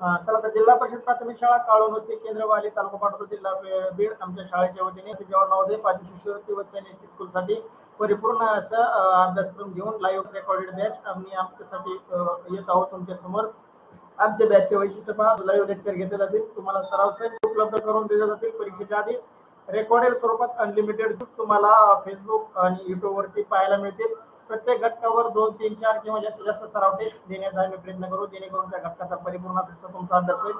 चला तर जिल्हा परिषद प्राथमिक शाळा काळोनस्ती केंद्रवाली तालुका पाटोदा जिल्हा बीड आमच्या शाळेच्या वतीने जवाहर नवोदय पाचवी शिष्यवृत्ती व सैनिक स्कूलसाठी परिपूर्ण असा अभ्यासक्रम घेऊन लाईव्ह रेकॉर्डेड बॅच आम्ही आमच्यासाठी येत आहोत तुमच्यासमोर. आमच्या बॅचचे वैशिष्ट्य पहा लाईव्ह लेक्चर घेतले जातील. तुम्हाला सराव सहित उपलब्ध करून दिले जातील. परीक्षेच्या आधी रेकॉर्डेड स्वरूपात अनलिमिटेड तुम्हाला फेसबुक आणि युट्यूबवरती पाहायला मिळतील. प्रत्येक घटकावर दोन तीन चार किंवा जास्तीत जास्त सराव टेस्ट देण्याचा आम्ही प्रयत्न करू जेणेकरून त्या घटकाचा परिपूर्ण तुमचा अभ्यास होईल.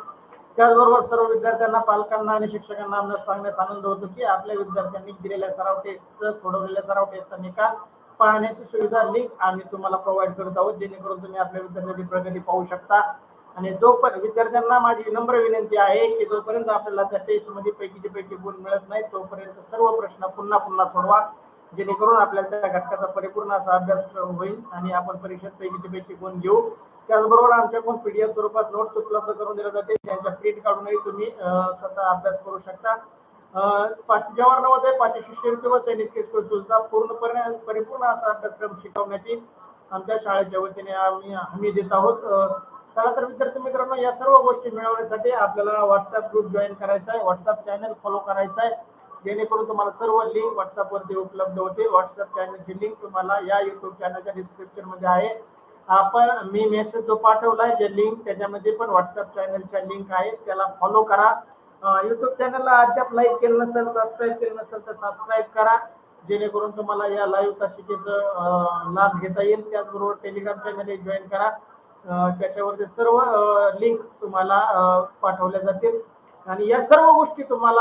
त्याचबरोबर सर्व विद्यार्थ्यांना पालकांना आणि शिक्षकांना आम्हाला सांगण्यास आनंद होतो की आपल्या विद्यार्थ्यांनी दिलेल्या सराव टेस्टचं सोडवलेल्या सराव टेस्टचा निकाल पाहण्याची सुविधा लिंक आम्ही तुम्हाला प्रोव्हाइड करत आहोत जेणेकरून तुम्ही आपल्या विद्यार्थ्यांची प्रगती पाहू शकता. आणि जोपर्यंत विद्यार्थ्यांना माझी नम्र विनंती आहे की जोपर्यंत आपल्याला त्या टेस्टमध्ये पैकीचे पैकी गुण मिळत नाही तोपर्यंत सर्व प्रश्न पुन्हा पुन्हा सोडवा. जेणेकरून आपल्याला त्या घटकाचा परिपूर्ण असा अभ्यासक्रम होईल आणि आपण परीक्षेत पैकीचे पैकी गुण घेऊ. त्याचबरोबर आमच्याकडून पीडीएफ स्वरूपात नोट्स उपलब्ध करून दिल्या जाते त्यांच्या प्रिंट काढूनही तुम्ही स्वतः अभ्यास करू शकता. पाचवी पाच जवाहर नवोदय पाचशे शिष्यवृत्ती व सैनिक स्कूलचा पूर्णपणे परिपूर्ण असा अभ्यासक्रम शिकवण्याची आमच्या शाळेच्या वतीने आम्ही हमी देत आहोत. चला तर विद्यार्थी मित्रांनो या सर्व गोष्टी मिळवण्यासाठी आपल्याला व्हॉट्सअप ग्रुप जॉईन करायचा आहे. व्हॉट्सअप चॅनल फॉलो करायचा आहे. जेणेकरून तुम्हाला सर्व लिंक व्हॉट्सअप वरती उपलब्ध होते व्हॉट्सअप चॅनलची लिंक तुम्हाला या युट्यूब चॅनलच्या डिस्क्रिप्शनमध्ये आहे. आपण मी मेसेज जो पाठवलाय जे लिंक त्याच्यामध्ये पण व्हॉट्सअप चॅनलच्या लिंक आहे त्याला फॉलो करा. युट्यूब चॅनलला अद्याप लाईक केलं नसेल सबस्क्राईब केलं नसेल तर सबस्क्राईब करा. जेणेकरून तुम्हाला या लाईव्ह तासिकेचं लाभ घेता येईल. त्याचबरोबर टेलिग्राम चॅनल जॉईन करा. त्याच्यावरती सर्व लिंक तुम्हाला पाठवल्या जातील. आणि या सर्व गोष्टी तुम्हाला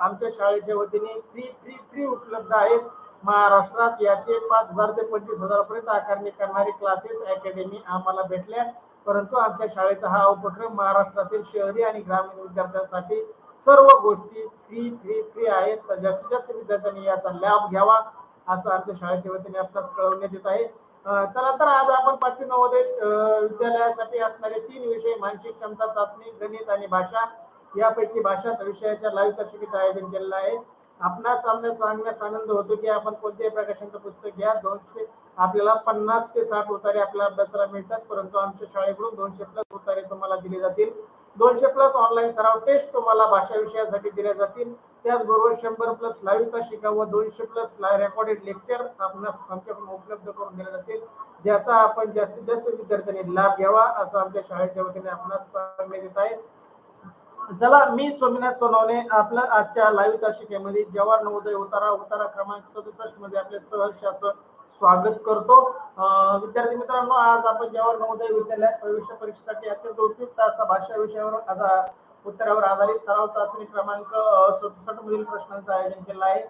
आमच्या शाळेच्या वतीने फ्री फ्री फ्री उपलब्ध आहेत. महाराष्ट्रात याचे पाच हजार ते पंचवीस हजारापर्यंत आकारणी करणारी क्लासेस अकॅडमी आम्हाला भेटल्या. परंतु आमच्या शाळेचा हा उपक्रम महाराष्ट्रातील शहरी आणि ग्रामीण विद्यार्थ्यांसाठी सर्व गोष्टी फ्री फ्री फ्री आहेत. तर जास्तीत जास्त विद्यार्थ्यांनी याचा लाभ घ्यावा असं आमच्या शाळेच्या वतीने आपल्यास कळवण्यात येत आहे. चला तर आज आपण पाचवी नवोदय विद्यालयासाठी असणारे तीन विषय मानसिक क्षमता चाचणी गणित आणि भाषा. यापैकी भाषा विषयाच्या लाईव्ह तासिकेचं आयोजन केलेलं आहे. आपणास सामने सांगण्यास आनंद होतो की आपण कोणत्याही प्रकाशनचं पुस्तक घ्या. दोनशे आपल्याला पन्नास ते साठ उतारे आपल्या अभ्यासाला मिळतात परंतु आमच्या शाळेकडून दोनशे प्लस उतारे तुम्हाला दिले जातील. दोनशे प्लस ऑनलाईन सराव टेस्ट तुम्हाला भाषा विषयासाठी दिल्या जातील. त्याचबरोबर शंभर प्लस लाईव्ह तासिका व दोनशे प्लस रेकॉर्डेड लेक्चर आपणास आमच्याकडून उपलब्ध करून दिले जातील. ज्याचा आपण जास्तीत जास्त विद्यार्थ्यांनी लाभ घ्यावा असं आमच्या शाळेच्या वतीने आपणास सांगण्यात येत आहे. चला मी सोमनाथ सोनवणे आपलं आजच्या लाईव्ह तासिकेमध्ये जवाहर नवोदय उतारा उतारा क्रमांक सदुसष्टमध्ये आपले सहर्ष असं स्वागत करतो. विद्यार्थी मित्रांनो आज आपण जवाहर नवोदय विद्यालयात प्रवेश परीक्षेसाठी अत्यंत उपयुक्त असा भाषा विषयावर आता उत्तरावर आधारित सराव चाचणी क्रमांक सदुसष्ट मधील प्रश्नांचं आयोजन केलं आहे.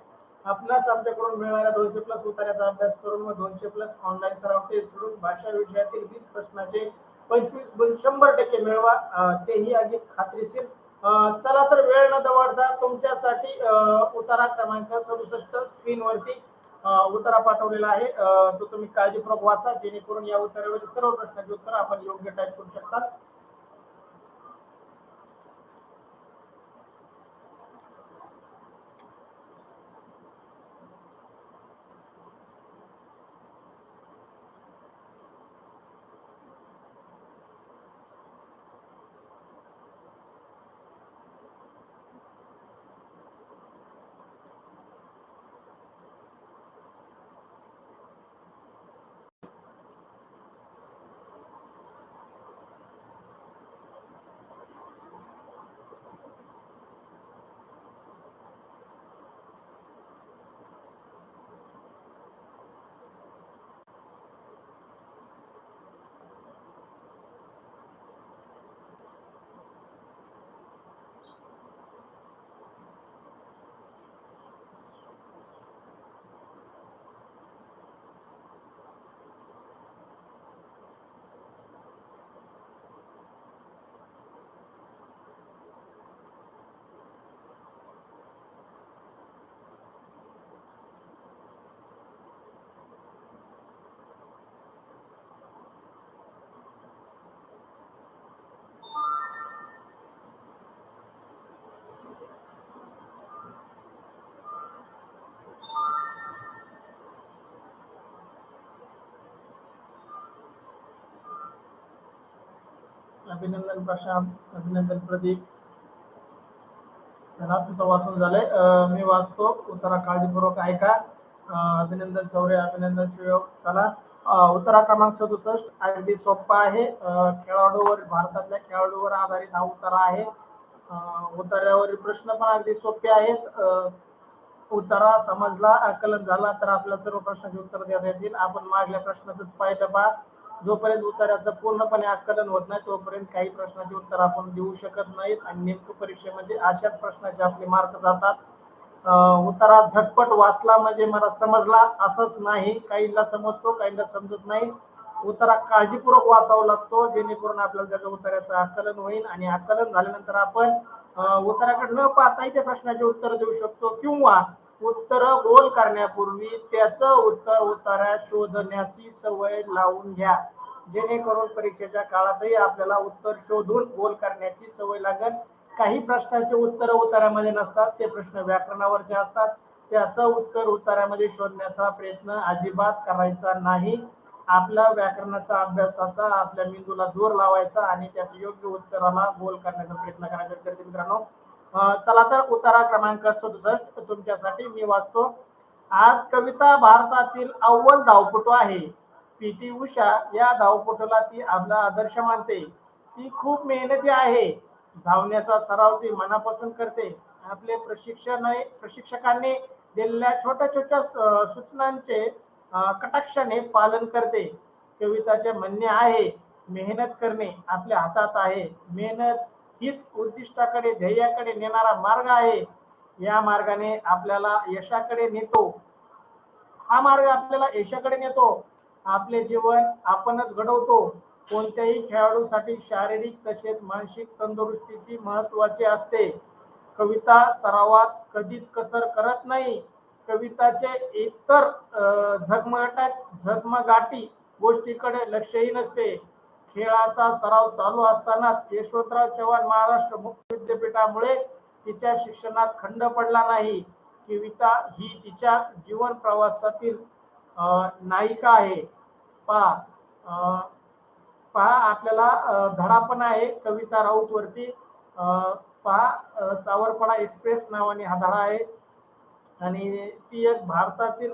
आपणास आमच्याकडून मिळणाऱ्या दोनशे प्लस उतार्याचा अभ्यास करून व दोनशे प्लस ऑनलाईन सराव टेस्ट सोडून भाषा विषयातील वीस प्रश्नाचे पंचवीस गुण शंभर टक्के मिळवा तेही अधिक खात्रीशीर चला तर वेळ न दवडता तुमच्यासाठी उतारा क्रमांक सदुसष्ट स्क्रीन वरती उतारा पाठवलेला आहे. तो तुम्ही काळजीपूर्वक वाचा जेणेकरून या उतारावरील सर्व प्रश्नाचे उत्तर आपण योग्य टाईप करू शकता. अभिनंदन प्रशांत अभिनंदन प्रदीप. चला तुमचं वाचून झालंय. मी वाचतो. उत्तरा काळजीपूर्वक ऐका. अभिनंदन चौरे अभिनंदन शिवयोग चला. उत्तरा क्रमांक सदुसष्ट. अगदी सोपा आहे. खेळाडूवर भारतातल्या खेळाडूवर आधारित हा उत्तरा आहे. उत्तरावरील प्रश्न पण अगदी सोपे आहेत. उत्तरा समजला आकलन झाला तर आपल्या सर्व प्रश्नाचे उत्तर देता येतील. आपण मागल्या प्रश्नातच पाहिलं पहा जोपर्यंत उत्तराचं पूर्णपणे आकलन होत नाही तोपर्यंत काही प्रश्नाचे उत्तर आपण देऊ शकत नाहीत आणि नेमकं परीक्षेमध्ये अशाच प्रश्नाचे आपले मार्क जातात. उत्तरा झटपट वाचला म्हणजे मला समजला असंच नाही. काहींना समजतो काहींना समजत नाही. उत्तरा काळजीपूर्वक वाचावा लागतो जेणेकरून आपल्याला त्याच्या उत्तराचं आकलन होईल आणि आकलन झाल्यानंतर आपण अं, उत्तराकडे न पाहताही त्या प्रश्नाचे उत्तर देऊ शकतो किंवा उत्तर गोल करण्यापूर्वी त्याच उत्तर उतारा शोधण्याची सवय लावून घ्या. जेणेकरून परीक्षेच्या काळातही आपल्याला उत्तर शोधून गोल करण्याची सवय लागेल. काही प्रश्नाचे उत्तर उतारामध्ये नसतात ते प्रश्न व्याकरणावरचे असतात. त्याचं उत्तर उतारामध्ये शोधण्याचा प्रयत्न अजिबात करायचा नाही. आपल्या व्याकरणाचा अभ्यासाचा आपल्या मेंदूला जोर लावायचा आणि त्याच्या योग्य उत्तराला गोल करण्याचा प्रयत्न करायचा विद्यार्थी मित्रांनो चला तर उतारा क्रमांक सदुसष्ट. तुमच्यासाठी मी वाचतो. आज कविता भारतातील अव्वल धावपटू आहे. पी टी उषा या धावपटूला ती आपला आदर्श मानते. ती खूप मेहनती आहे. धावण्याचा सराव ती मनापासून करते. आपले प्रशिक्षण प्रशिक्षकांनी दिलेल्या छोट्या छोट्या सूचनांचे कटाक्षाने पालन करते. कविताचे म्हणणे आहे मेहनत करणे आपल्या हातात आहे. मेहनत हीच उद्दिष्टाकडे ध्येयाकडे नेणारा मार्ग आहे. या मार्गाने आपल्याला यशाकडे नेतो. हा मार्ग आपल्याला यशाकडे नेतो. आपले जीवन आपणच घडवतो. कोणत्याही खेळाडूसाठी शारीरिक तसेच मानसिक तंदुरुस्तीची महत्वाची असते. कविता सरावात कधीच कसर करत नाही. कविताचे इतर झगमगाटा झगमगाटी गोष्टीकडे लक्षही नसते. खेळाचा सराव चालू असतानाच यशवंतराव चव्हाण महाराष्ट्र मुक्त विद्यापीठामुळे तिच्या शिक्षणात खंड पडला नाही. कविता ही तिच्या जीवन प्रवासातील नायिका आहे. पहा अं, पहा आपल्याला धडा पण आहे कविता राऊत वरती अं, पहा सावरपाडा एक्सप्रेस नावाने हा धडा आहे. आणि ती एक भारतातील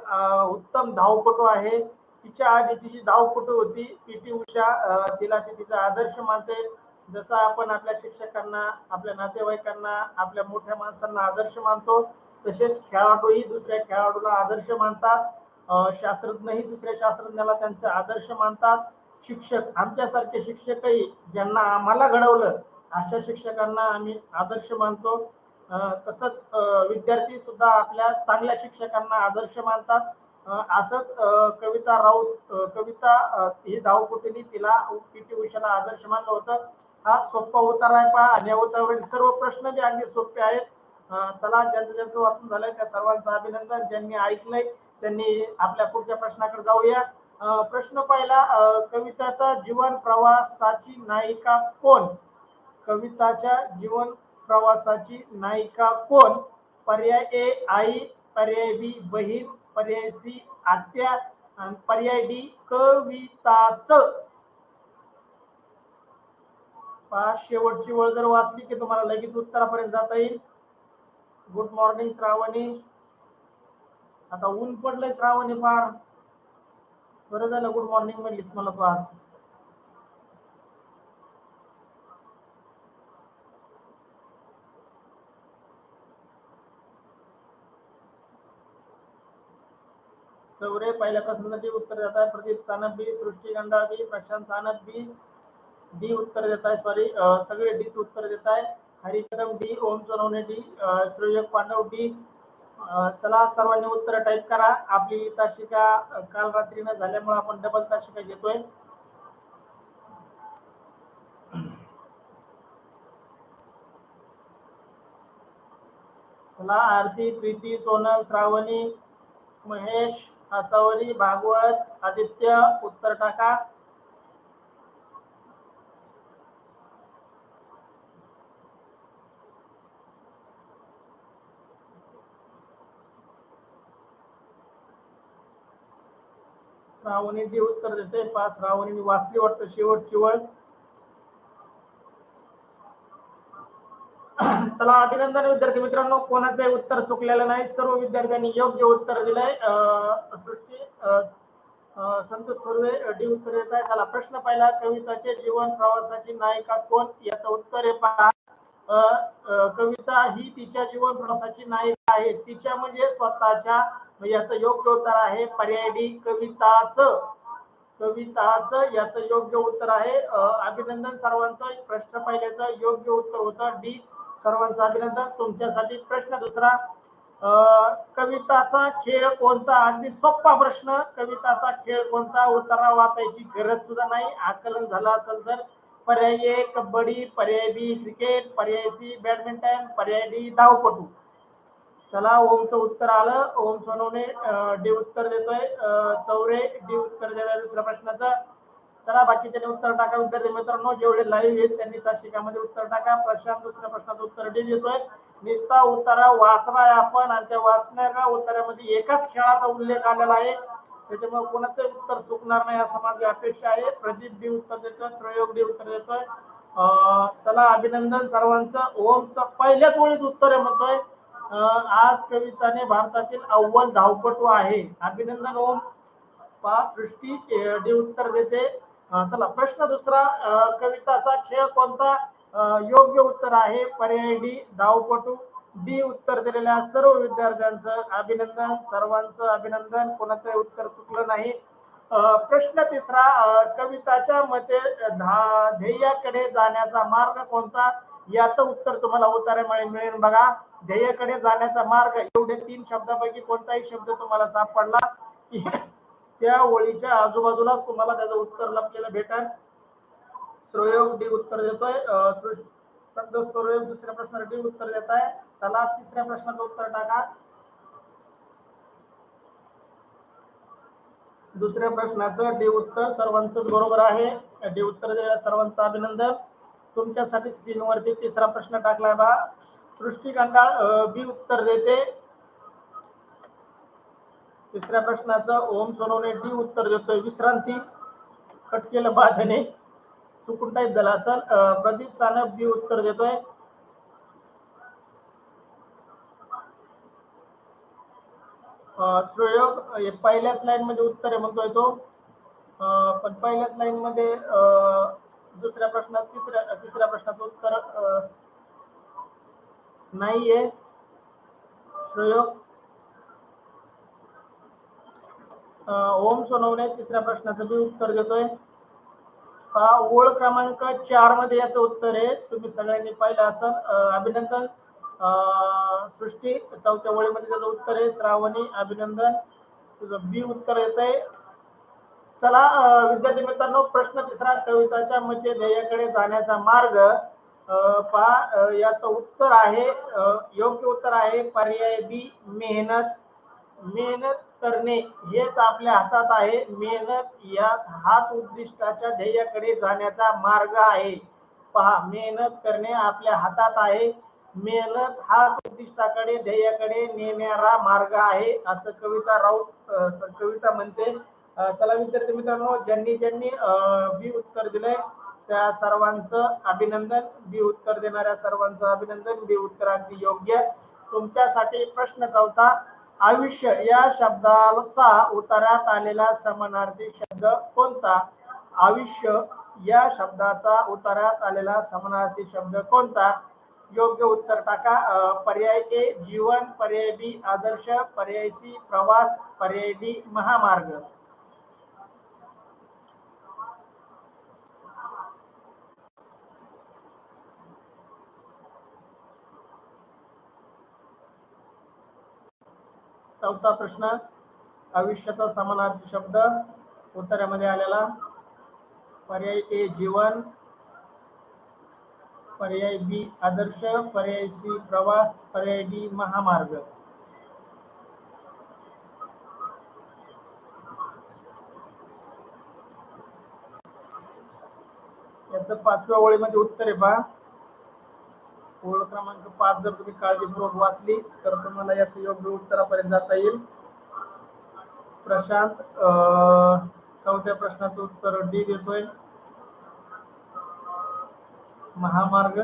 उत्तम धावपटू आहे. तिच्या आधीची जी धावपटू होती पी. टी. उषा तिला ती तिचा आदर्श मानते. जसं आपण आपल्या शिक्षकांना आपल्या नातेवाईकांना आपल्या मोठ्या माणसांना आदर्श मानतो तसेच खेळाडूही दुसऱ्या खेळाडूला आदर्श मानतात. शास्त्रज्ञही दुसऱ्या शास्त्रज्ञाला त्यांचा आदर्श मानतात. शिक्षक आमच्यासारखे शिक्षकही ज्यांना आम्हाला घडवलं अशा शिक्षकांना आम्ही आदर्श मानतो. अं, तसंच विद्यार्थी सुद्धा आपल्या चांगल्या शिक्षकांना आदर्श मानतात. असंच कविता राऊत कविता ही धावपुटीने तिला पी टी उषाला आदर्श मानलं होतं. हा सोपा उतार आहे पहा. आणि उतारावरील सर्व प्रश्न बी अगदी सोपे आहेत. चला ज्यांचं ज्यांचं वाचून झालंय त्या सर्वांचं अभिनंदन. ज्यांनी ऐकलंय त्यांनी आपल्या पुढच्या प्रश्नाकडे जाऊया. प्रश्न पहिला कविताचा जीवन प्रवासाची नायिका कोण? कविताच्या जीवन प्रवासाची नायिका कोण? पर्याय ए आई पर्याय बी बहीण पर्याय सी आत्या आणि पर्याय डी कविताच. शेवटची वेळ जर वाचली की तुम्हाला लगेच उत्तरापर्यंत जाता येईल. Good morning Shravani. आता ऊन पडलंय श्रावणी फार. बरं झालं गुड मॉर्निंग म्हणलीस मला तू आज. चौरे पहिल्या प्रश्नासाठी उत्तर देत आहे. Pradeep Sanap B Srushti Ganda B Prashant Sanap B D उत्तर देत आहे. सॉरी सगळे डीच उत्तर देत आहे. Harikadam D Om Sonawane D Shreyak Pandav D. चला सर्वांनी उत्तर टाईप करा. आपली तासिका काल रात्री न झाल्यामुळे आपण डबल तासिका घेतोय. चला आरती प्रीती सोनल श्रावणी महेश आसावरी भागवत आदित्य उत्तर टाका. श्रावणी जी उत्तर देते. पाच श्रावणी वाचली वाटतं शेवटची वळ. चला अभिनंदन विद्यार्थी मित्रांनो. कोणाचंही उत्तर चुकलेलं नाही. सर्व विद्यार्थ्यांनी योग्य उत्तर दिलंय. सृष्टी संतोष थोरवे डी उत्तर येत आहे चला प्रश्न पहिला. कविताचे जीवन प्रवासाची नायिका कोण? याचं उत्तर आहे पहा. कविता ही तिच्या जीवन प्रवासाची नायिका आहे. तिच्या म्हणजे स्वतःच्या याचं योग्य उत्तर आहे. पर्याय डी कविताच. कविताच याचं योग्य उत्तर आहे. अभिनंदन सर्वांचं. प्रश्न पहिल्याचं योग्य उत्तर होतं. डी सर्वांचं अभिनंदन. तुमच्यासाठी प्रश्न दुसरा कविताचा खेळ कोणता? अगदी सोपा प्रश्न. कविताचा खेळ कोणता? उतारा वाचायची गरज सुद्धा नाही. आकलन झालं असेल तर पर्याय ए कबड्डी पर्याय बी क्रिकेट पर्याय सी बॅडमिंटन पर्याय डी धावपटू. चला ओमचं उत्तर आलं. ओम सोनवणे डी उत्तर देतोय. चौरे डी उत्तर देतोय दुसऱ्या प्रश्नाचं. चला बाकीचे उत्तर टाका विद्यार्थी मित्रांनो जेवढे लाईव्ह आहेत त्यांनी तासिकामध्ये उत्तर टाका. प्रशांत दुसऱ्या प्रश्नाचं उत्तर डी देतोय. निस्ता उत्तरा वाचलाय आपण आणि त्या वाचणाऱ्या उत्तरामध्ये एकाच खेळाचा उल्लेख आलेला आहे. त्याच्यामुळे कोणाचं उत्तर चुकणार नाही असं माझी अपेक्षा आहे. प्रदीप डी उत्तर देतोय त्रयोग डी उत्तर देतोय. अं, चला अभिनंदन सर्वांचं. ओमचं पहिल्याच ओळीत उत्तर आहे म्हणतोय. आज कविताने भारतातील अव्वल धावपटू आहे. अभिनंदन ओम. पा सृष्टी डी उत्तर देते. चला प्रश्न दुसरा कविताचा खेळ कोणता? योग्य उत्तर आहे पर्याय डी धावपटू. डी उत्तर दिलेल्या सर्व विद्यार्थ्यांचं अभिनंदन सर्वांचं अभिनंदन. कोणाचं उत्तर चुकलं नाही. प्रश्न तिसरा कविताच्या मते ध्येयाकडे जाण्याचा मार्ग कोणता? याचं उत्तर तुम्हाला उतारे मिळेल बघा. ध्येयाकडे जाण्याचा मार्ग एवढे तीन शब्दापैकी कोणताही शब्द तुम्हाला सापडला? त्या ओळीच्या आजूबाजूलाच तुम्हाला त्याचं उत्तर लपलेलं भेटेल. श्रोयोग डी उत्तर देतोय. दुसऱ्या प्रश्नाला डी उत्तर देत आहे चला तिसऱ्या प्रश्नाचं उत्तर टाका. दुसऱ्या प्रश्नाचं डी उत्तर सर्वांचं बरोबर आहे. डी उत्तर दिलेल्या सर्वांचं अभिनंदन. तुमच्यासाठी स्क्रीनवरती तिसरा प्रश्न टाकलाय बा. सृष्टी कंडाळ बी उत्तर देते. तिसऱ्या प्रश्नाचं ओम सोनवणे डी उत्तर देतोय. विश्रांती. कट केलं बाधने चुकून टाईप झाला असेल. प्रदीप चानप बी उत्तर देतोय. अं, सुयोग पहिल्याच लाईन मध्ये उत्तर आहे म्हणतोय तो. अं, पण पहिल्याच लाईन मध्ये अं, दुसऱ्या प्रश्नात तिसऱ्या तिसऱ्या प्रश्नाचं उत्तर अं, नाहीये. श्रेयोग ओम सोनवणे तिसऱ्या प्रश्नाचं बी उत्तर देतोय. पहा ओळ क्रमांक चारमध्ये याचं उत्तर आहे. तुम्ही सगळ्यांनी पाहिलं असेल. अभिनंदन. अं, सृष्टी चौथ्या ओळीमध्ये त्याचं उत्तर आहे. श्रावणी अभिनंदन. तुझं बी उत्तर येत आहे चला विद्यार्थी मित्रांनो प्रश्न तिसरा कविताच्या मध्ये ध्येयाकडे जाण्याचा मार्ग अं, पहा याचं उत्तर आहे. योग्य उत्तर आहे. पर्याय बी मेहनत. मेहनत करणे हेच आपल्या हातात आहे. मेहनत याच हाच उद्दिष्टाच्या ध्येयाकडे जाण्याचा मार्ग आहे. पहा मेहनत करणे आपल्या हातात आहे. मेहनत हा उद्दिष्टाकडे ध्येयाकडे नेणारा मार्ग आहे असं कविता राऊत कविता म्हणते. चला विद्यार्थी मित्रांनो ज्यांनी ज्यांनी बी उत्तर दिलंय त्या सर्वांचं अभिनंदन. बी उत्तर देणाऱ्या सर्वांचं अभिनंदन. बी उत्तर अगदी योग्य. तुमच्यासाठी प्रश्न चौथा आयुष्य या शब्दाचा उतारात आलेला समानार्थी शब्द कोणता? आयुष्य या शब्दाचा उतारात आलेला समानार्थी शब्द कोणता? योग्य उत्तर टाका. पर्याय ए जीवन पर्याय बी आदर्श पर्याय सी प्रवास पर्याय डी महामार्ग. चौथा प्रश्न आयुष्याचा समानार्थी शब्द उत्तरामध्ये आलेला पर्याय ए जीवन पर्याय बी आदर्श पर्याय सी प्रवास पर्याय डी महामार्ग. याचं पाचव्या ओळीमध्ये उत्तर आहे पहा ओळ क्रमांक पाच जर तुम्ही काळजीपूर्वक वाचली तर तुम्हाला याचं योग्य उत्तरापर्यंत जाता येईल. प्रशांत चौथ्या प्रश्नाचं उत्तर डी देतोय. महामार्ग.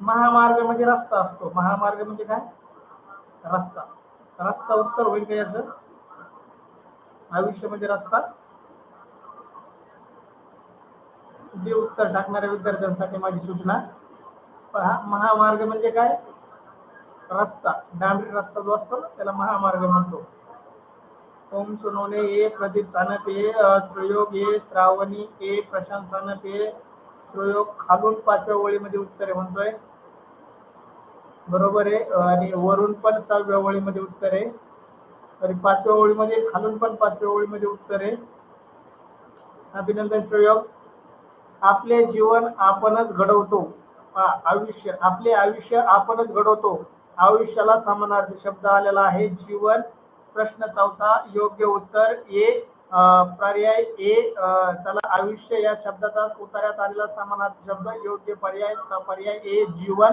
महामार्ग म्हणजे रस्ता असतो. महामार्ग म्हणजे काय? रस्ता. रस्ता उत्तर होईल का याचं? आयुष्य म्हणजे रस्ता. जे उत्तर टाकणाऱ्या विद्यार्थ्यांसाठी माझी सूचना. पहा महामार्ग म्हणजे काय? रस्ता. डांबरी रस्ता जो असतो ना त्याला महामार्ग म्हणतो. ओम सुनोने ए प्रदीप सानप ए श्रयोग ए श्रावणी ए प्रशांत सानप. ए श्रयोग खालून पाचव्या ओळीमध्ये उत्तर म्हणतोय. बरोबर आहे? आणि वरून पण सहाव्या ओळीमध्ये उत्तर. आहे आणि पाचव्या ओळीमध्ये खालून पण पाचव्या ओळीमध्ये उत्तर. आहे अभिनंदन श्रयोग. आपले जीवन आपणच घडवतो. आयुष्य आपले आयुष्य आपणच घडवतो. आयुष्याला समानार्थी शब्द आलेला आहे. जीवन प्रश्न चौथा योग्य उत्तर ए पर्याय ए चला आयुष्य या शब्दाचा उत्तरात आलेला समानार्थी शब्द योग्य पर्याय चा पर्याय ए जीवन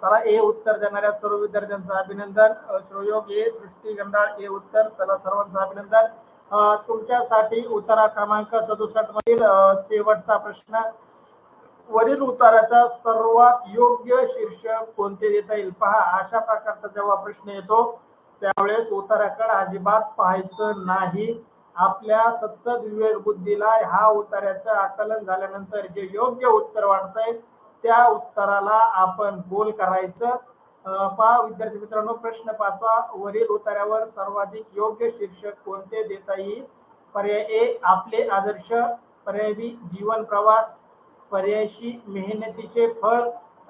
चला ए उत्तर देणाऱ्या सर्व विद्यार्थ्यांचं अभिनंदन. श्रोयोग ए सृष्टी गंडाळ ए उत्तर चला सर्वांचं अभिनंदन. तुमच्यासाठी उत्तरा क्रमांक सदुसष्ट मधील शेवटचा प्रश्न. वरील उताराचा सर्वात योग्य शीर्षक कोणते देता येईल? पहा अशा प्रकारचा जेव्हा प्रश्न येतो त्यावेळेस उताराकडे अजिबात पाहायचं नाही. आपल्या सत्सद विवेक बुद्धीला ह्या उत्तराचं आकलन झाल्यानंतर जे योग्य उत्तर वाटतंय त्या उत्तराला आपण गोल करायचं. पहा विद्यार्थी मित्रांनो प्रश्न पाचवा वरील उतार्यावर सर्वाधिक योग्य शीर्षक कोणते देता येईल? पर्याय ए आपले आदर्श. पर्याय बी जीवन प्रवास. पर्याय शी मेहनतीचे फळ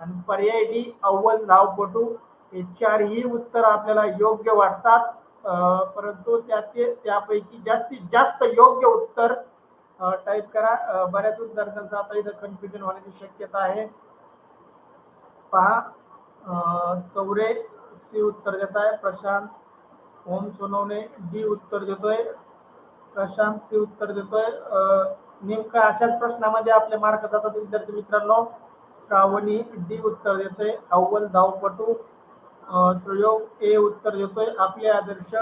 आणि पर्याय डी अव्वल धावपटू हे चारही उत्तर आपल्याला योग्य वाटतात. परंतु त्यातील त्यापैकी जास्तीत जास्त योग्य उत्तर टाईप करा. बऱ्याच विद्यार्थ्यांचं आता इथं कन्फ्युजन होण्याची शक्यता आहे. पहा चौरे सी उत्तर देत आहे प्रशांत ओम सोनवणे डी उत्तर देतोय प्रशांत सी उत्तर देतोय नेमका अशाच प्रश्नामध्ये आपले मार्क जातात विद्यार्थी मित्रांनो श्रावणी डी उत्तर देतोय अव्वल धावपटू सुयोग ए उत्तर देतोय आपले आदर्श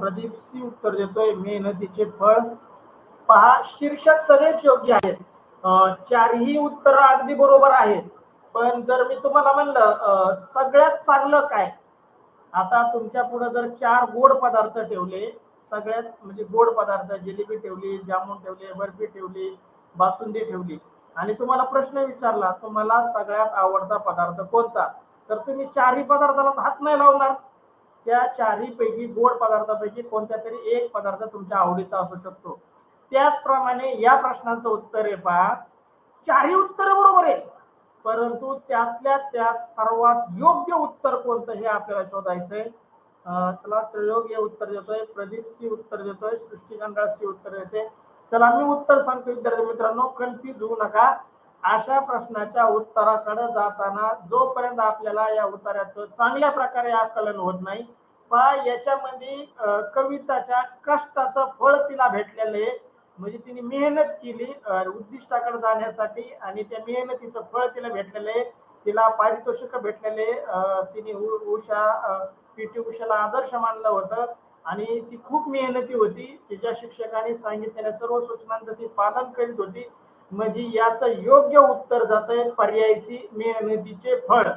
प्रदीप सी उत्तर देतोय मेहनतीचे फळ. पहा शीर्षक सगळेच योग्य आहेत. चारही उत्तर अगदी बरोबर आहेत. पण जर मी तुम्हाला म्हणलं सगळ्यात चांगलं काय? आता तुमच्यापुढे जर चार गोड पदार्थ ठेवले सगळ्यात म्हणजे गोड पदार्थ जिलेबी ठेवली जामून ठेवले बर्फी ठेवली बासुंदी ठेवली. आणि तुम्हाला प्रश्न विचारला तुम्हाला सगळ्यात आवडता पदार्थ कोणता? तर तुम्ही चारही पदार्थाला हात नाही लावणार. त्या चारही पैकी गोड पदार्थापैकी कोणत्या तरी एक पदार्थ तुमच्या आवडीचा असू शकतो. त्याचप्रमाणे या प्रश्नाचं उत्तर आहे पहा. चारही उत्तर बरोबर आहे परंतु त्यातल्या त्यात सर्वात योग्य उत्तर कोणतं हे आपल्याला शोधायचंय? चला प्रयोग हे उत्तर देतोय प्रदीप सी उत्तर देतोय सृष्टिकांत सी उत्तर देते. चला मी उत्तर सांगतो विद्यार्थी मित्रांनो कन्फ्युज होऊ नका. अशा प्रश्नाच्या उत्तराकडे जाताना जोपर्यंत आपल्याला या उत्तराचं चांगल्या प्रकारे आकलन होत नाही पहा याच्यामध्ये कविताच्या कष्टाचं फळ तिला भेटलेलं आहे. म्हणजे तिने मेहनत केली उद्दिष्टाकडे जाण्यासाठी आणि त्या मेहनतीचं फळ तिला भेटलेलं आहे. तिला पारितोषिक भेटलेले अं, तिने उषा पी टी उषाला आदर्श मानलं होतं आणि ती खूप मेहनती होती. तिच्या शिक्षकांनी सांगितलेल्या सर्व सूचनांचं ती पालन करीत होती. म्हणजे याचं योग्य उत्तर जात आहे पर्यायसी मेहनतीचे फळ.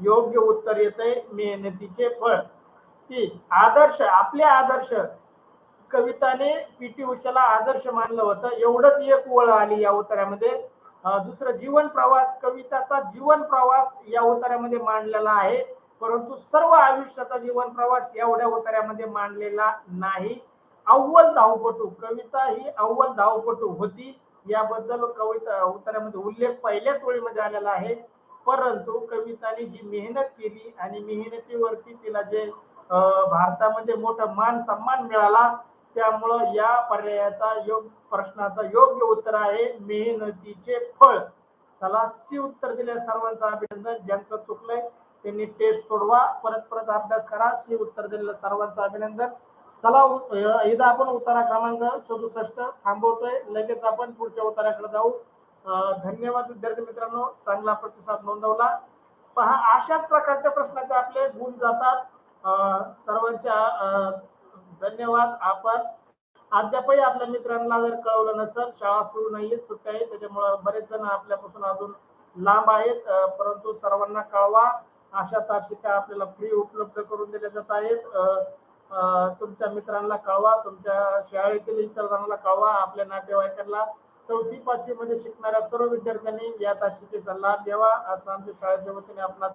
योग्य उत्तर येत आहे मेहनतीचे फळ. ती आदर्श आपले आदर्श कविताने पी टी उषाला आदर्श मानलं होतं. एवढंच एक ओळ आली या उत्तरामध्ये दुसरं जीवन प्रवास कविताचा जीवन प्रवास या उत्तरामध्ये मांडलेला आहे. परंतु सर्व आयुष्याचा जीवन प्रवास एवढ्या उत्तरामध्ये मांडलेला नाही. अव्वल धावपटू कविता ही अव्वल धावपटू होती. याबद्दल कविता उत्तरामध्ये उल्लेख पहिल्याच वेळीमध्ये आलेला आहे. परंतु कविताने जी मेहनत केली आणि मेहनतीवरती तिला जे अं, भारतामध्ये मोठा मान सन्मान मिळाला त्यामुळं या पर्यायाचा योग प्रश्नाचा योग्य उत्तर आहे. मेहनतीचे फळ. चला सी उत्तर दिल्या सर्वांचं अभिनंदन. ज्यांचं चुकलंय त्यांनी टेस्ट सोडवा. परत परत अभ्यास करा. सी उत्तर दिलेलं सर्वांचं अभिनंदन. चला एकदा आपण उत्तरा क्रमांक सदुसष्ट थांबवतोय. लगेच आपण पुढच्या उत्तराकडे जाऊ. धन्यवाद विद्यार्थी मित्रांनो. चांगला प्रतिसाद नोंदवला. पहा अशाच प्रकारच्या प्रश्नाचे आपले गुण जातात. सर्वांच्या धन्यवाद. आपण अद्यापही आपल्या मित्रांना जर कळवलं नसेल शाळा सुरू नाहीये सुट्ट्या आहेत त्याच्यामुळे बरेच जण आपल्यापासून अजून लांब आहेत. परंतु सर्वांना कळवा. अशा तासिका आपल्याला फ्री उपलब्ध करून दिल्या जात आहेत. तुमच्या मित्रांना कळवा तुमच्या शाळेतील इतर जणांना कळवा आपल्या नातेवाईकांना. चौथी पाचवी मध्ये शिकणाऱ्या सर्व विद्यार्थ्यांनी या तासिकेचा लाभ घ्यावा असं आमच्या शाळेच्या वतीने आपण